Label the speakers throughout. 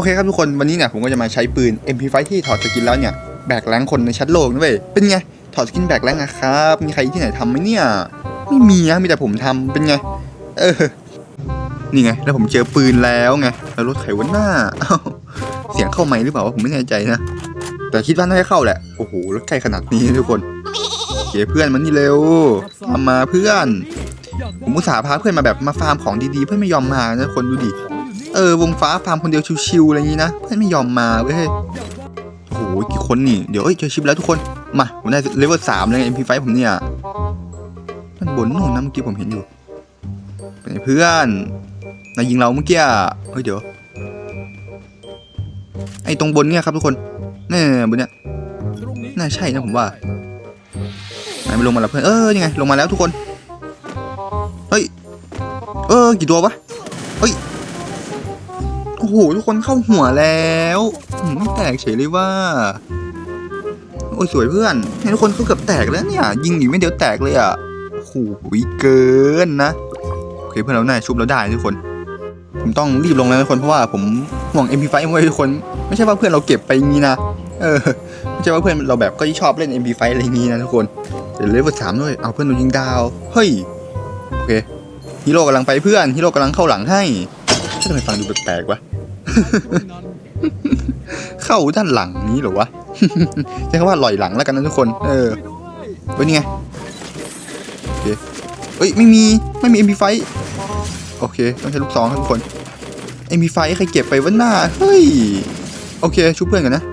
Speaker 1: อเคครับทุกคนวันนี้เนี่ยผมก็จะมาใช้ปืน MP5 ที่ถอดสกินแล้วเนี่ยแบกแรงคนในชั้นโลกนะเว้ยเป็นไงถอดสกินแบกแรงอะครับมีใครที่ไหนทำไหมเนี่ยไม่มีนะมีแต่ผมทำเป็นไง เออนี่ไง แล้วผมเจอปืนแล้วไงแล้วรถไขวันหน้าเสียงเข้าไหมหรือเปล่าวะผมไม่แน่ใจนะแต่คิดว่าน่าจะเข้าแหละโอ้โหรถใกลขนาดนี้ทุกคนโอเคเพื่อนมันนี่เร็วตามมาเพื่อนผมอุตส่าห์พาเพื่อนมาแบบมาฟาร์มของดีๆ เพื่อนไม่ยอมมานะคนดูดิ เออวงฟ้าฟาร์มคนเดียวชิวๆอะไรอย่างนี้นะเพื่อนไม่ยอมมาเว้ยโอ้โหกี่คนนี่เดี๋ยวเอ้ยเจอชิปแล้วทุกคนมาผมได้เลเวลสามแล้วไง MP5 ผมเนี่ยด้านบนนู่นนะเมื่อกี้ผมเห็นอยู่เป็นเพื่อนนายยิงเราเมื่อกี้เฮ้ยเดี๋ยวไอ้ตรงบนเนี่ยครับทุกคนนี่บนเนี่ยน่าใช่นะผมว่าไหนไม่ลงมาแล้วเพื่อนเออยังไงลงมาแล้วทุกคนเฮ้ยเออกี่ตัววะ โอ้โห ทุกคนเข้าหัวแล้วไม่แตกเฉยเลยว่า โอ้ยสวยเพื่อนเห็นทุกคนเขาเกือบแตกแล้วเนี่ย ยิงอยู่ไม่เดียวแตกเลยอะโอ้โหเกินนะโอเคเพื่อนเราหน่าชุบเราได้ทุกคน ผมต้องรีบลงแล้วทุกคนเพราะว่าผมห่วง MP5 ไว้ทุกคน ไม่ใช่ว่าเพื่อนเราเก็บไปงี้นะเออไม่ใช่ว่าเพื่อนเราแบบก็ชอบเล่น MP5 อะไรงี้นะทุกคนเดี๋ยวเลเวลสามด้วยเอาเพื่อนโดนยิงดาวเฮ้ยโอเคฮีโร่กำลังไปเพื่อนฮีโร่กำลังเข้าหลังให้ทำไมฟังดูแปลกๆวะ เข้าด้านหลังนี้เหรอวะ ใช้คำว่าลอยหลังแล้วกันนะทุกคน เออเฮ้ยนี่ไงโอเคเอ้ยไม่มีไม่มี MP5 โอเคต้องใช้ลูกซองครับทุกคน MP5 ใครเก็บไปวะหน้าเฮ้ยโอเคชุบเพื่อนกันนะ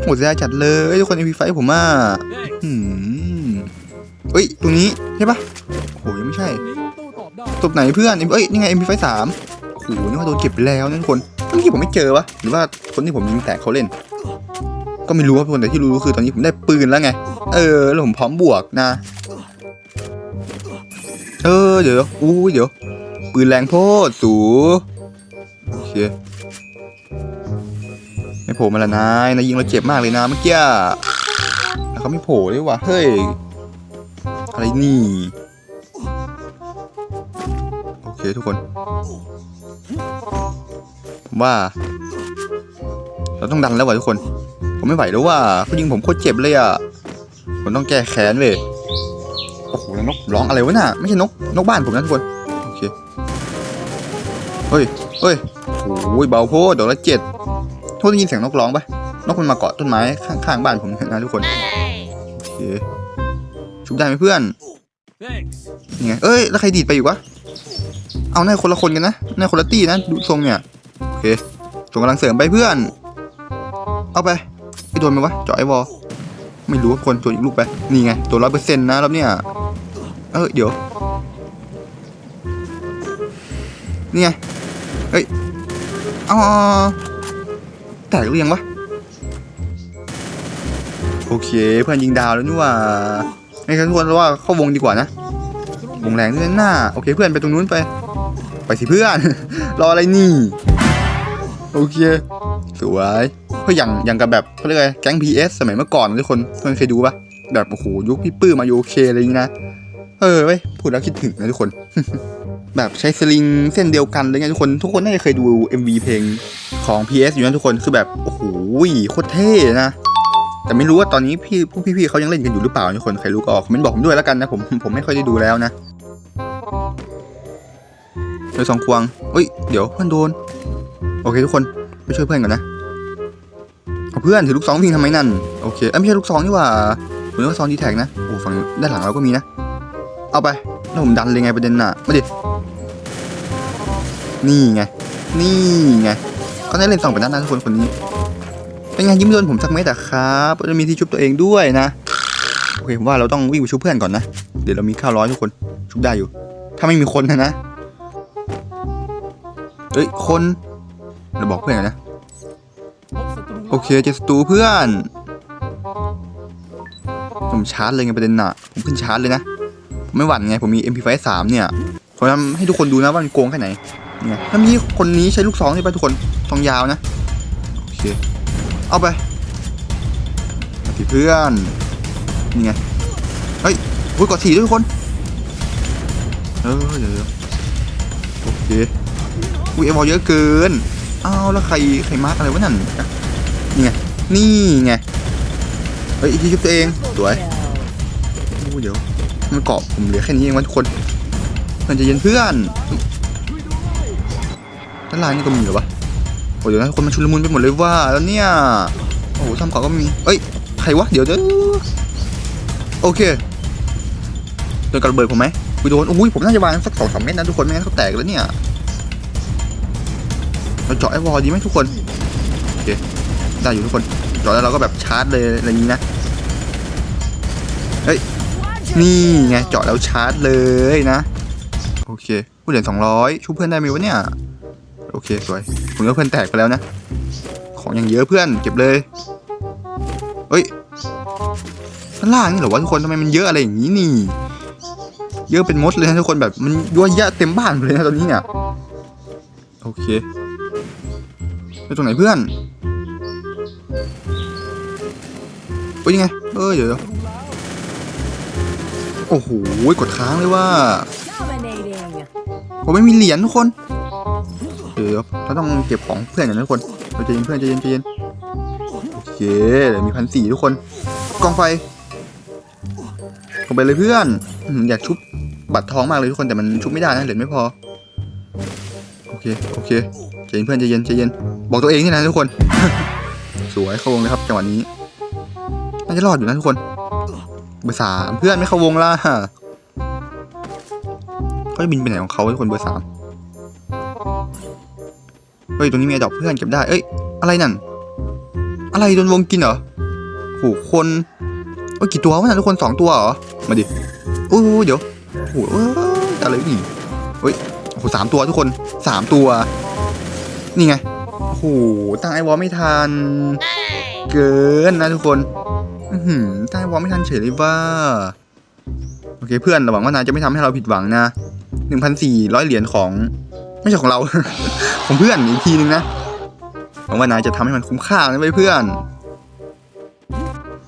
Speaker 1: โหดใจจัดเลยทุกคน MP5 ผมอะอืมเฮ้ยตรงนี้ใช่ปะโอ้โหยังไม่ใช่ตบไหนเพื่อนเอ้ยนี่ไง MP5 สามโอ้โหนี่ว่าโดนเก็บไปแล้วนะทุกคน เมื่อกี้ผมไม่เจอวะหรือว่าคนที่ผมยิงแตกเขาเล่น ก็ไม่รู้ครับทุกคนแต่ที่รู้คือตอนนี้ผมได้ปืนแล้วไง เออแล้วผมพร้อมบวกนะ เออเดี๋ยวอู้เดี๋ยวปืนแรงโพดสูโอเคไม่โผล่มาละนายนายยิงเราเจ็บมากเลยนะเมื่อกี้แล้วเขาไม่โผล่ด้วยวะเฮ้ยอะไรนี่โอเคทุกคน ผมว่า เราต้องดันแล้วว่ะทุกคน ผมไม่ไหวแล้วว่าเขายิงผมโคตรเจ็บเลยอะผมต้องแก้แค้นเว้ยโอ้โหแล้วนกร้องอะไรวะน่ะไม่ใช่นกนกบ้านผมนะทุกคนโอเคเฮ้ยเฮ้ยโอ้ยเบาโพดดอกละเจ็ดทุกคนได้ยินเสียงนกร้องปะนกมันมาเกาะต้นไม้ข้างๆบ้านผมนะทุกคนโอเคชุบได้ไหมเพื่อนนี่ไงเอ้ยแล้วใครดีดไปอยู่วะเอานายคนละคนกันนะนายคนละตี้นะดูทรงเนี่ยโอ เคส่งกำลังเสริมไปเพื่อน เอาไปไอ้โดนไหมวะเจาะไอ้วอลไม่รู้ว่าคนตัวอีกลูกไป นี่ไง ตัวร้อยเปอร์เซ็นต์นะรอบเนี้ยเออเดี๋ยว นี่ไง เฮ้ยอ๋อแตกหรือยังวะ โอเค เพื่อนยิงดาวแล้วนี่ว่าไม่ครับทุกคนว่าเข้าวงดีกว่านะ วงแรงด้วยหน้า โอเคเพื่อนไปตรงนู้นไป ไปสิเพื่อน รออะไรนี่ โอเค สวยก็อย่างอย่างกับแบบเขาเรียกไรแก๊ง PS สมัยเมื่อก่อนนะทุกคนทุกคนเคยดูปะแบบโอ้โหยุคพี่ปื้มมาโอเคอะไรอย่างนี้นะเออเว้ยพูดแล้วคิดถึงนะทุกคน แบบใช้สลิงเส้นเดียวกันเลยไงทุกคนทุกคนน่าจะเคยดู MV เพลงของ PS อยู่นะทุกคนคือแบบโอ้โหโคตรเท่นะแต่ไม่รู้ว่าตอนนี้พี่พวกพี่ๆเขายังเล่นกันอยู่หรือเปล่าทุกคนใครรู้ก็คอมเมนต์บอกผมด้วยแล้วกันนะผมผมไม่ค่อยได้ดูแล้วนะเลยสองควงเฮ้ย เดี๋ยวเพื่อนโดน โอเคทุกคนไปช่วยเพื่อนก่อนนะเอาเพื่อนถือลูกซองวิ่งทำไมนั่นโอเคเอ้ยไม่ใช่ลูกซองนี่ว่าผมนึกว่าซองดีแท็กนะโอ้ฝั่งด้านหลังเราก็มีนะ เอาไปแล้วผมดันเลยไงประเด็นน่ะมาดินี่ไงนี่ไงเขาได้เล่นสองเป็นด้านนั้นทุกคนคนนี้เป็นไงยิ้มโดนผมสักเม็ดอะครับจะมีที่ชุบตัวเองด้วยนะโอเคผมว่าเราต้องวิ่งไปชุบเพื่อนก่อนนะเดี๋ยวเรามีข้าวร้อยทุกคนชุบได้อยู่ ถ้าไม่มีคนนะนะเอ้ยคน เราบอกเพื่อนก่อนนะ โอเคเจอศัตรูเพื่อนผมชาร์จเลยไงประเด็นน่ะ ผมขึ้นชาร์จเลยนะผมไม่หวั่นไง ผมมี MP5 3เนี่ย ผมทำให้ทุกคนดูนะว่ามันโกงแค่ไหนนี่ไงถ้ามีคนนี้ใช้ลูกซองใช่ปะทุกคนซองยาวนะ โอเค เอาไปมาสิเพื่อน นี่ไง เฮ้ยอุ้ยกดสีด้วยทุกคน เออเดี๋ยวเดี๋ยวโอเค อุ้ยเอวอลเยอะเกิน อ้าวแล้วใครใครมาร์กอะไรวะนั่นนี่ไงนี่ไงเฮ้ยอีกทีกับตัวเองสวยโอ้เดี๋ยวมันเกาะผมเหลือแค่นี้เองวะทุกคนมันจะเย็นเพื่อนด้านล่างนี่ก็มีเหรอวะโอ้เดี๋ยวนะคนมันชุลมุนไปหมดเลยว่าแล้วเนี่ยโอ้โหทำเกาะก็มีเอ้ยใครวะเดี๋ยวเดี๋ยวโอเคโดนกระเบิดผมไหมกูโดนอุ้ยผมน่าจะวางสักสองสามเม็ดนะทุกคนไม่งั้นเขาแตกแล้วเนี่ย เราเจาะไอ้วอลดีไหมทุกคนโอเคได้อยู่ทุกคนเจาะแล้วเราก็แบบชาร์จเลยอะไรอย่างนี้นะเฮ้ยนี่ไงเจาะแล้วชาร์จเลยนะโอเคผู้เหรียญสองร้อยช่วยเพื่อนได้ไหมวะเนี่ยโอเคสวยผมว่าเพื่อนแตกไปแล้วนะ ของอย่างเยอะเพื่อนเก็บเลยเฮ้ยข้างล่างนี่เหรอวะทุกคนทำไมมันเยอะอะไรอย่างนี้นี่ เยอะเป็นมดเลยนะทุกคนแบบมันยั่วเยะเต็มบ้านเลยนะตอนนี้เนี่ยโอเค ไปตรงไหนเพื่อนเอ้ยยังไง เออเดี๋ยวโอ้โหกดค้างเลยว่าผมไม่มีเหรียญทุกคน เดี๋ยวเดี๋ยวเราต้องเก็บของเพื่อนกันนะทุกคนเราจเย็นเพื่อนใจเย็นจเย็นโอเคเดี๋ยวมีพันสี่ทุกคน กองไฟลงไปเลยเพื่อนอืมอยากชุบบัตรทองมากเลยทุกคนแต่มันชุบไม่ได้นะเหรียญไม่พอ โอเค โอเค ใจเย็นเพื่อนใจเย็นใจเย็น บอกตัวเองนี่นะทุกคน สวยเข้าวงเลยครับจังหวะนี้น่าจะรอดอยู่นะทุกคนเบอร์สามเพื่อนไม่เข้าวงละเขาจะบินไปไหนของเขาทุกคนเบอร์สามเฮ้ยตรงนี้มีไอดอกเพื่อนเก็บได้ เอ้ยอะไรนั่น อะไรโดนวงกินเหรอโหคนเอ้ยกี่ตัววะน่ะทุกคนสองตัวเหรอ มาดิอู้หูเดี๋ยวโอ้โหเอ้ยอะไรนี่เฮ้ยโอ้โหสามตัวทุกคนสามตัว นี่ไงโอ้โหตั้งไอวอลไม่ทัน เกินนะทุกคนอือหือตั้งไอวอลไม่ทันเฉยเลยว่า โอเคเพื่อนระหวังว่านายจะไม่ทำให้เราผิดหวังนะหนึ่งพันสี่ร้อยเหรียญของ ไม่ใช่ของเรา ของเพื่อนอีกทีนึงนะหวังว่านายจะทำให้มันคุ้มค่านะเว้ยเพื่อน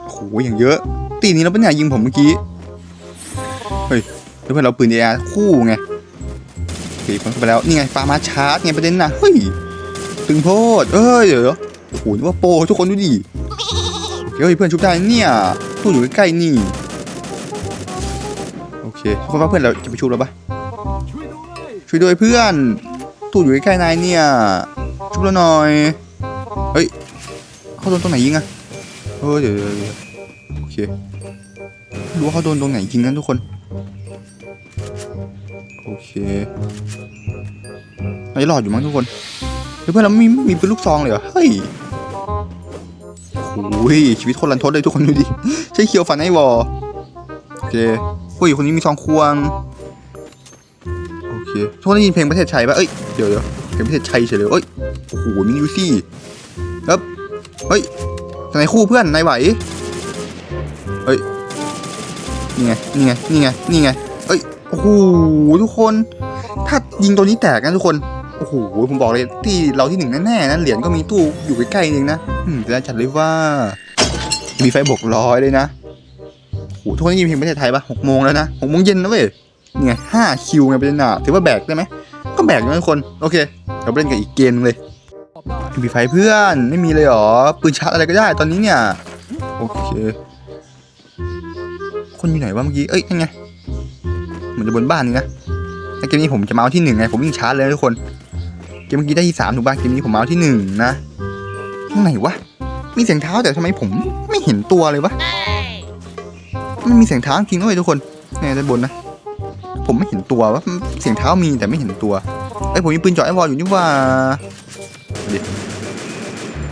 Speaker 1: โอ้โหอย่างเยอะ ตีนี้เราเป็นไงยิงผมเมื่อกี้ เฮ้ยแล้วเพื่อนเราปืนเอร์คู่ไงโอเคคนเข้าไปแล้ว นี่ไงฟาร์มาชาร์จไงประเด็นนะเฮ้ย ตึงโพดเอ้ยเดี๋ยวโอ้โหนึกว่าโปทุกคนดูดิโอเคเฮ้ยเพื่อนชุบได้เนี่ยตู้อยู่ใกล้ๆนี่โอเคทุกคนว่าเพื่อนเราจะไปชุบแล้วปะช่วยด้วยเพื่อน ตู้อยู่ใกล้ๆนายเนี่ยชุบแล้วหน่อยเฮ้ยเขาโดนตรงไหนยิงอะเออเดี๋ยวเดี๋ยวเดี๋ยวโอเคดูว่าเขาโดนตรงไหนยิงกันทุกคนโอเคน่าจะรอดอยู่มั้งทุกคน เฮ้ยเพื่อนเราไม่มีมีปืนลูกซองเลยเหรอ เฮ้ยโอ้ยชีวิตคนรันทดเลยทุกคนดูดิ ใช้เคียวฟันไอ้วอโอเคผู้หญิงคนนี้มีซองควง โอเค ทุกคนได้ยินเพลงประเทศไทยปะเอ้ย เดี๋ยวเดี๋ยวเพลงประเทศไทยเฉยเลยเอ้ย โอ้โหมินิยูซี่ครับเฮ้ยไหนคู่เพื่อนนายไหว เฮ้ย นี่ไง นี่ไง นี่ไง นี่ไงเอ้ย โอ้โหทุกคน ถ้ายิงตัวนี้แตกนะทุกคน โอ้โหผมบอกเลยที่เราที่หนึ่งแน่ๆนะเหรียญก็มีตู้อยู่ใกล้ๆเองนะอืมแต่จัดเลยว่า มีไฟบกร้อยเลยนะโอ้โหทุกคนได้ยินเพลงประเทศไทยปะหกโมงแล้วนะหกโมงเย็นนะเว้ยนี่ไงห้าคิวไงเป็นหนาถือว่าแบกได้ไหมก็แบกนะทุกคนโอเคเราไปเล่นกับอีกเกมเลยมีไฟเพื่อนไม่มีเลยหรอปืนชาร์จอะไรก็ได้ตอนนี้เนี่ยโอเคคนอยู่ไหนวะเมื่อกี้ เอ้ยนั่นไง เหมือนจะบนบ้านนี่นะแต่เกมนี้ผมจะมาเอาที่หนึ่งไง ผมวิ่งชาร์จเลยทุกคน เกมเมื่อกี้ได้ที่สามถูกป่ะเกมนี้ผมมาเอาที่หนึ่งนะไหนวะมีเสียงเท้าแต่ทำไมผมไม่เห็นตัวเลยวะมันมีเสียงเท้าจริงด้วยทุกคนเนี่ยด้านบนนะผมไม่เห็นตัวว่าเสียงเท้ามีแต่ไม่เห็นตัวไอ้ผมมีปืนจาะไอ้วอลอยู่นี่ว่าเดี๋ยว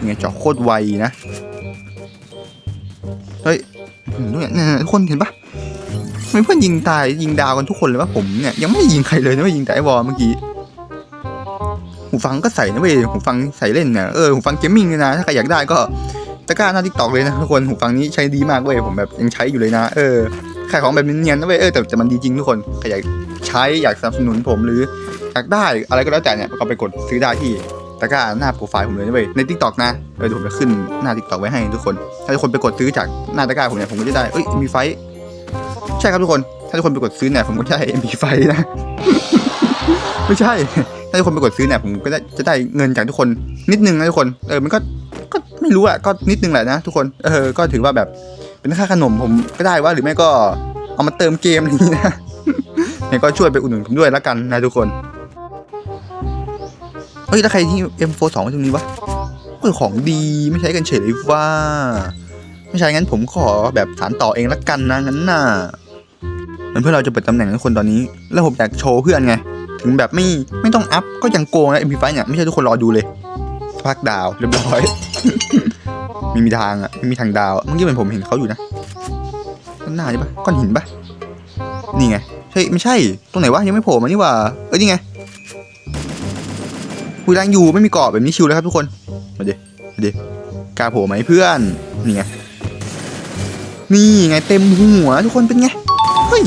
Speaker 1: เนี่ยจาะโคตรไวนะเฮ้ยเนี่ยเนี่ยทุกคนเห็นปะทำไมเพื่อนยิงตายยิงดาวกันทุกคนเลยว่าผมเนี่ยยังไม่ได้ยิงใครเลยนะเว่ยิงแต่ไอ้วอลเมื่อกี้ หูฟังก็ใส่นะเว้ยหูฟังใส่เล่นเนี่ยเออหูฟังเกมมิ่งเลยนะถ้าใครอยากได้ก็ตะกร้าหน้าทิกตอกเลยนะทุกคนหูฟังนี้ใช้ดีมากเว้ยผมแบบยังใช้อยู่เลยนะ เออขายของแบบเนียนๆนะเว้ยเออแต่แต่มันดีจริงทุกคนใครอยากใช้อยากสนับสนุนผมหรืออยากได้อะไรก็แล้วแต่เนี่ยก็ไปกดซื้อได้ที่ตะกร้าหน้าโปรไฟล์ผมเลยนะเว้ยในทิกตอกนะเออเดี๋ยวผมจะขึ้นหน้าทิกตอกไว้ให้ทุกคน ถ้าทุกคนไปกดซื้อจากหน้าตะกร้าผมเนี่ยผมก็จะได้เอ้ยมีไฟใช่ครับทุกคน ถ้าทุกคนไปกดซื้อเนี่ยผมก็จะได้ MP ไฟนะ ไม่ใช่ ถ้าทุกคนไปกดซื้อเนี่ยผมก็ได้จะได้เงินจากทุกคนนิดนึงนะทุกคนเออมันก็ก็ไม่รู้อะก็นิดนึงแหละนะทุกคนเออก็ถือว่าแบบเป็นค่าขนมผมก็ได้ว่าหรือไม่ก็เอามาเติมเกมอะไรอย่างนี้นะเนี่ยก็ช่วยไปอุดหนุนผมด้วยล้วกันนะทุกคนเฮ้ยแล้วใครที่ M42 ไว้ตรงนี้วะเออของดีไม่ใช้กันเฉยเลยว่า ไม่ใช่งั้นผมขอแบบสารต่อเองละกันนะงั้นน่ะเหมือนเพื่อนเราจะเปิดตำแหน่งให้คนตอนนี้ แล้วผมอยากโชว์เพื่อนไง ถึงแบบไม่ไม่ต้องอัพก็ยังโกงนะ MP5 เนี่ยไม่ใช่ทุกคนรอดูเลยพักดาวเรียบร้อย ไม่มีทางอะไม่มีทางดาวเมื่อกี้เหมือนผมเห็นเขาอยู่นะด้านหน้าใช่ปะก้อนหินปะนี่ไงใช่ไม่ใช่ตรงไหนวะยังไม่โผล่มานี่ว่าเอ้ยนี่ไงคุยแรงอยู่ไม่มีเกาะแบบนี้ชิวเลยครับทุกคนมาดิมาดิกาโผล่ไหมเพื่อนนี่ไงนี่ไงเต็มหัวทุกคนเป็นไงเฮ้ย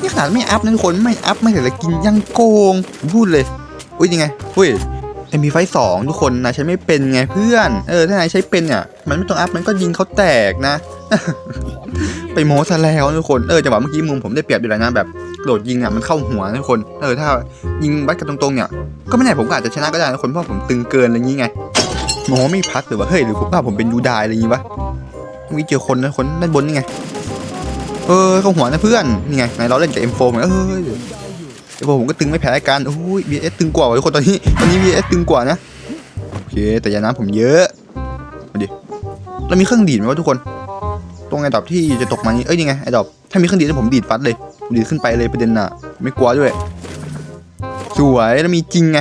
Speaker 1: นี่ขนาดไม่อัพนะทุกคนไม่อัพไม่แต่ละกินยังโกงพูดเลยอุ้ยยังไงอุ้ย MP5 2ทุกคนนายใช้ไม่เป็นไงเพื่อน เออถ้านายใช้เป็นเนี่ยมันไม่ต้องอัพมันก็ยิงเขาแตกนะ ไปโมซะแล้วทุกคนเออจังหวะเมื่อกี้มุมผมได้เปรียบอยู่แล้วนะแบบโดดยิงอะมันเข้าหัวทุกคน เออถ้ายิงวัดกันตรงๆเนี่ยก็ไม่แน่ผมก็อาจจะชนะก็ได้ทุกคนเพราะผมตึงเกินอะไรอย่างงี้ไงโมไม่พักหรือว่าเฮ้ยหรือผมว่าผมเป็นยูดายอะไรอย่างงี้วะมีเจอคนนะคนด้านบนนี่ไง เออเข้าหัวนะเพื่อนนี่ไงไหนเราเล่นกับ M4 เหมือนเอ้ยเดี๋ยวผมก็ตึงไม่แพ้กันโอ้ย VS ตึงกว่าทุกคนตอนนี้ตอนนี้ VS ตึงกว่านะโอเคแต่ยาน้ำผมเยอะมาดิแล้วมีเครื่องดีดไหมวะทุกคน ตรงไอ้ดอกที่จะตกมานี้เอ้ยนี่ไงไอ้ดอกถ้ามีเครื่องดีดผมดีดฟัดเลยผมดีดขึ้นไปเลยประเด็นน่ะ ไม่กลัวด้วย สวยแล้วมีจริงไง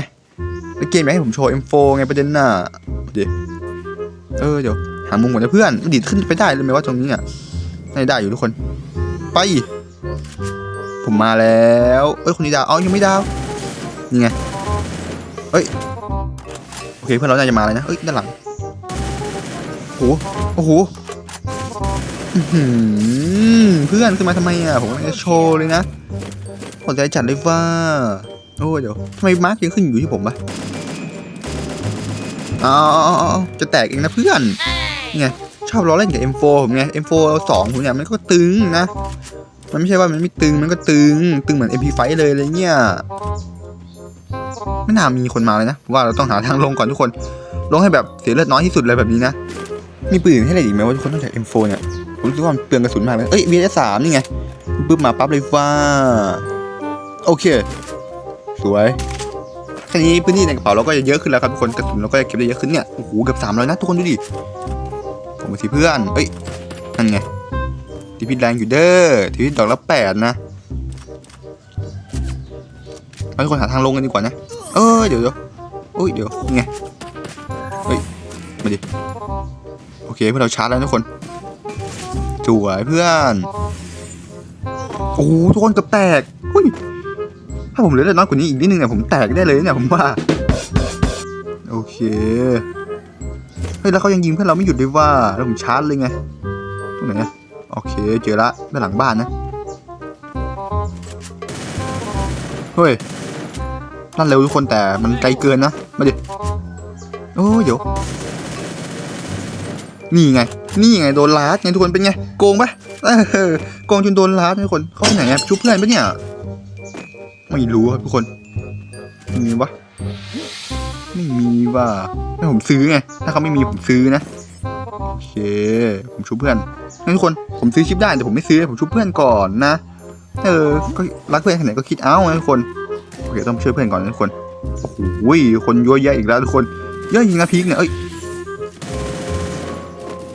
Speaker 1: แล้วเกมอยากให้ผมโชว์ M4 ไงประเด็นน่ะมาดิเออเดี๋ยวหามุมก่อนนะเพื่อนมันดีดขึ้นไปได้เลยไหมว่าตรงนี้อะได้อยู่ทุกคน ไป ผมมาแล้วเอ้ยคนนี้ดาวเอายังไม่ดาวนี่ไงเอ้ยโอเคเพื่อนเราน่าจะมาเลยนะเอ้ยด้านหลังโอ้โหโอ้โหเพื่อนขึ้นมาทำไมอะผมกำลังจะโชว์เลยนะสนใจจัดเลยว่าโอ้เดี๋ยวทำไมมาร์กยังขึ้นอยู่ที่ผมปะอาเอจะแตกเองนะเพื่อนนี่ไง ชอบล้อเล่นกับ M4 ผมไง M4 2ผมเนี่ยมันก็ตึงนะ มันไม่ใช่ว่ามันไม่ตึงมันก็ตึง ตึงเหมือน MP5 เลยอะไรเงี้ยไม่น่ามีคนมาเลยนะ ว่าเราต้องหาทางลงก่อนทุกคน ลงให้แบบเสียเลือดน้อยที่สุดเลยแบบนี้นะ มีปืนให้อะไรอีกไหมว่าทุกคนนอกจาก M4 เนี่ยผมรู้สึกว่ามันเปลืองกระสุนมากเลย เอ้ย VS3 นี่ไงปึ๊บมาปั๊บเลยว่า โอเค สวยแค่นี้พื้นที่ในกระเป๋าเราก็จะเยอะขึ้นแล้วครับทุกคนกระสุนเราก็จะเก็บได้เยอะขึ้นเนี่ยโอ้โหเกือบ300นะทุกคนดูดิ มกับสิเพื่อนเอ้ยนั่นไงทีพิษแรงอยู่เด้อทีพิษดอกละแปดนะเราทุกคนหาทางลงกันดีกว่านะ เออเดี๋ยวเดี๋ยวโอ้ยเดี๋ยวไงเฮ้ยมาดิโอเคเพื่อนเราชาร์จแล้วทุกคนสวยเพื่อนโอ้โหทุกคนเกือบแตกอุ้ยถ้าผมเหลือเลือดน้อยกว่านี้อีกนิดนึงเนี่ยผมแตกได้เลยเนี่ยผมว่า โอเค ฮ้ยแล้วเขายังยิงเพื่อนเราไม่หยุดเลยว่าแล้วผมชาร์จเลยไงตรงไหนอะโอเคเจอละด้านหลังบ้านนะเฮ้ยลั่นเร็วทุกคนแต่มันไกลเกินนะมาดิโอ้ยเดี๋ยวนี่ไง นี่ไงโดนลาดไงทุกคนเป็นไงโกงปะโกงจนโดนลาดทุกคนเขาไปไหนอะชุบเพื่อนปะเนี่ยไม่รู้ครับทุกคนมีวะไม่มีว่ะ ให้ผมซื้อไง ถ้าเขาไม่มีผมซื้อนะ โอเค ผมชุบเพื่อนงั้นทุกคน ผมซื้อชิปได้แต่ผมไม่ซื้อ ผมชุบเพื่อนก่อนนะ เออ ก็รักเพื่อนขนาดไหนก็คิดเอานะทุกคน โอเค ต้องช่วยเพื่อนก่อนนะทุกคน โอ้โหคนเยอะแยะอีกแล้วทุกคน เยอะจริงนะพีกเนี่ย เอ้ย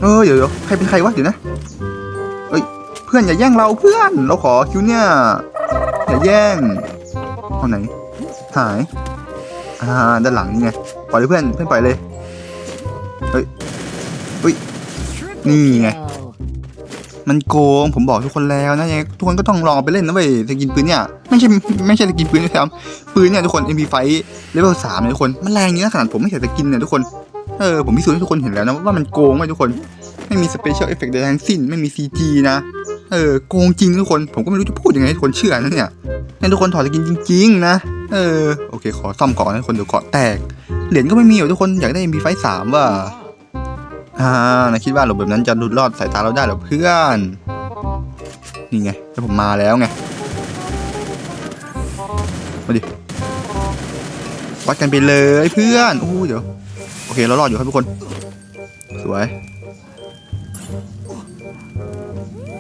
Speaker 1: เออเดี๋ยวใครเป็นใครวะเดี๋ยวนะเอ้ย เพื่อนอย่าแย่งเราเพื่อน เราขอคิวเนี่ย อย่าแย่ง เอาไหน หาย อ่า ด้านหลังนี่ไง ล่อยเลยเพื่อนเพื่อนปล่อยเลย
Speaker 2: Triple
Speaker 1: Nì nè.
Speaker 2: kill.
Speaker 1: มันโกงผมบอกทุกคนแล้วนะยังทุกคนก็ต้องลองไปเล่นนะเว้ยสกินปืนเนี่ยไม่ใช่ไม่ใช่สกินปืนนะครับปืนเนี่ยทุกคน MP5 เลเวลสามเนี่ยทุกคนมันแรงเยอะขนาดผมไม่ใช่สกินเนี่ยทุกคนเออผมพิสูจน์ให้ทุกคนเห็นแล้วนะว่ามันโกงไหมทุกคน ไม่มีสเปเชียลเอฟเฟกต์ใดทั้งสิ้นไม่มี CG นะเออโกงจริงทุกคน ผมก็ไม่รู้จะพูดยังไงให้ทุกคนเชื่อนะเนี่ยให้ทุกคนถอดสกินจริง ๆ นะ เออโอเค ขอซ่อมก่อนนะทุกคนเดี๋ยวเกาะแตก เหรียญก็ไม่มีอยู่ทุกคนอยากได้ MP5 สามว่ะอ่านะคิดว่าหลบแบบนั้นจะหลุดรอดสายตาเราได้เหรอเพื่อน นี่ไงแล้วผมมาแล้วไง มาดิ วัดกันไปเลยเพื่อนโอ้เดี๋ยว โอเคเรารอดอยู่ครับทุกคน สวย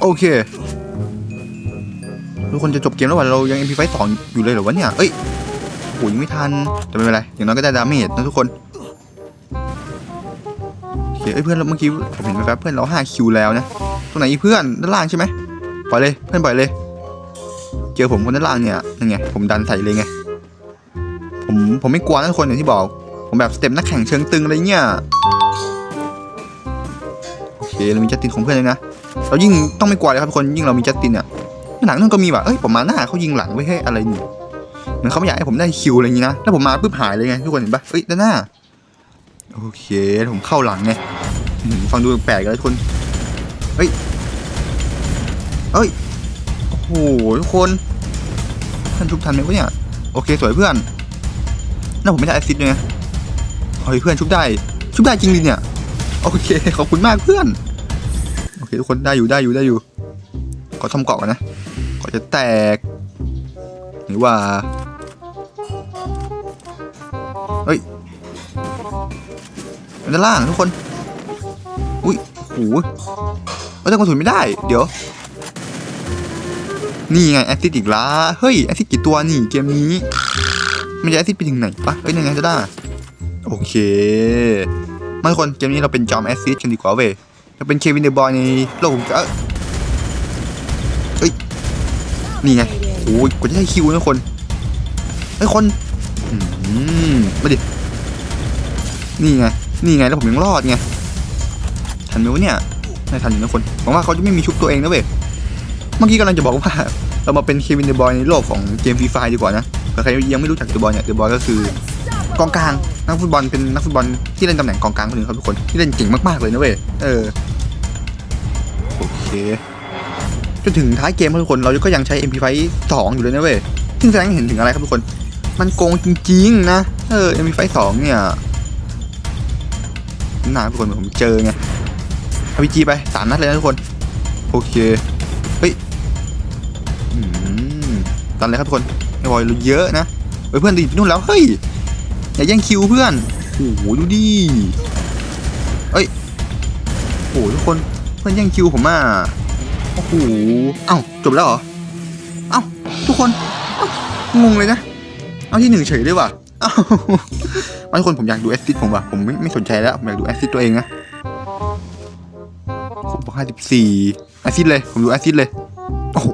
Speaker 1: โอเค ทุกคนจะจบเกมแล้วว่าเรายัง MP ไฟสองอยู่เลยเหรอวะเนี่ย เอ้ย โอ้ยยังไม่ทันแต่ไม่เป็นไรอย่างน้อยก็ได้ดาเมจนะทุกคนโอเคเอ้ยเพื่อนเราเมื่อกี้ผมเห็นแป๊บเพื่อนเรา5คิวแล้วนะตรงไหนอีเพื่อนด้านล่างใช่ไหมปล่อยเลยเพื่อนปล่อยเลย เจอผมคนด้านล่างเนี่ยนั่นไงผมดันใส่เลยไงผมผมไม่กลัวนะทุกคนอย่างที่บอก ผมแบบสเต็ปนักแข่งเชิงตึงอะไรเงี้ยโอเคเรามีจัสตินของเพื่อนเลยนะเรายิ่งต้องไม่กลัวเลยครับทุกคนยิ่งเรามีจัสตินเนี่ยหลังนั่นก็มีว่ะเอ้ยผมมาหน้าเขายิงหลังไว้ให้อะไรนี่ มือนเขาไม่อยากให้ผมได้คิวอะไรอย่างงี้นะแล้วผมมาปุ๊บหายเลยไงทุกคนเห็นปะเอ้ยด้านหน้าโอเคผมเข้าหลังไงฟังดูแปลกเลยทุกคนเฮ้ยเอ้ยโอ้โหทุกคนท่านชุบทันไหมวะเนี่ยโอเคสวยเพื่อนน่าผมไม่ได้แอซิดเลยไงเฮ้ยเพื่อนชุบได้ชุบได้จริงดิเนี่ยโอเคขอบคุณมากเพื่อนโอเคทุกคนได้อยู่ได้อยู่ได้อยู่ขอทำเกาะก่อนนะก่อนจะแตกหรือว่า ด้านล่างทุกคน อุ้ยโอ้โหเอ้ยแต่กระสุนไม่ได้ เดี๋ยว นี่ไงแอซิดอีกละเฮ้ยแอซิดกี่ตัวนี่เกมนี้ มันจะแอซิดไปถึงไหนปะเอ้ยยังไงจะได้โอเคมาทุกคนเกมนี้เราเป็นจอมแอซิดกันดีกว่าเว้ยเราเป็นเควินเดอะบอยในโลกของเอ้ยนี่ไงโอ้ยกว่าจะได้คิวนะคนไอ้คน อืมมาดิ นี่ไง นี่ไงแล้วผมยังรอดไงทันไหมวะเนี่ยไม่ทันอยู่นะคนหวังว่าเขาจะไม่มีชุบตัวเองนะเว้ยเมื่อกี้กำลังจะบอกว่าเรามาเป็นเควินเดอะบอยในโลกของเกมฟรีไฟดีกว่านะเผื่อใครยังไม่รู้จักเดบอยเนี่ยเดบอยก็คือกองกลางนักฟุตบอลเป็นนักฟุตบอลที่เล่นตำแหน่งกองกลางคนหนึ่งครับทุกคนที่เล่นเก่งมากๆเลยนะเว้ยเออโอเคจนถึงท้ายเกมครับทุกคนเราก็ยังใช้ MP5 2 อยู่เลยนะเว้ยซึ่งแสดงเห็นถึงอะไรครับทุกคน มันโกงจริงๆนะเออ MP5 2 เนี่ย หนาทุกคนผมเจอไง RPG ไปสามนัดเลยนะทุกคน โอเค เฮ้ยตันเลยครับทุกคนไอ้บอยเราเยอะนะเฮ้ยเพื่อนดีดนู่นแล้ว เฮ้ย อย่าแย่งคิวเพื่อน โอ้โหดูดิเอ้ย โอ้โหทุกคน เพื่อนแย่งคิวผมอะโอ้โหเอ้าจบแล้วเหรอ เอ้าทุกคนงงเลยนะ เอาที่หนึ่งเฉยด้วยว่ะ อ้ามาทุกคนผมอยากดูแอสซิสผมว่ะผมไม่ไม่สนใจแล้ว ผมอยากดูแอสซิสตัวเองนะผมบอกห้าสิบสี่แอซิดเลย ผมดูแอซิดเลย โอ้โห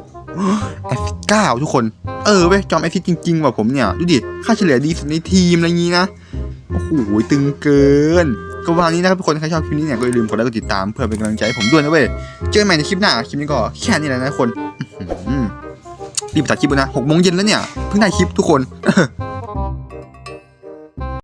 Speaker 1: แอซิดเก้าทุกคน เออเว้ย จอมแอซิดจริงๆว่ะผมเนี่ย ดูดิ ค่าเฉลี่ยดีสุดในทีมอะไรงี้นะ โอ้โห ตึงเกินก็วันนี้นะครับทุกคนใครชอบคลิปนี้เนี่ยก็อย่าลืมกดไลค์กดติดตามเพื่อเป็นกำลังใจให้ผมด้วยนะเว้ย เจอกันใหม่ในคลิปหน้า คลิปนี้ก็แค่นี้แหละนะทุกคนรีบตัดคลิปนะหกโมงเย็นแล้วเนี่ย เพิ่งได้คลิปทุกคน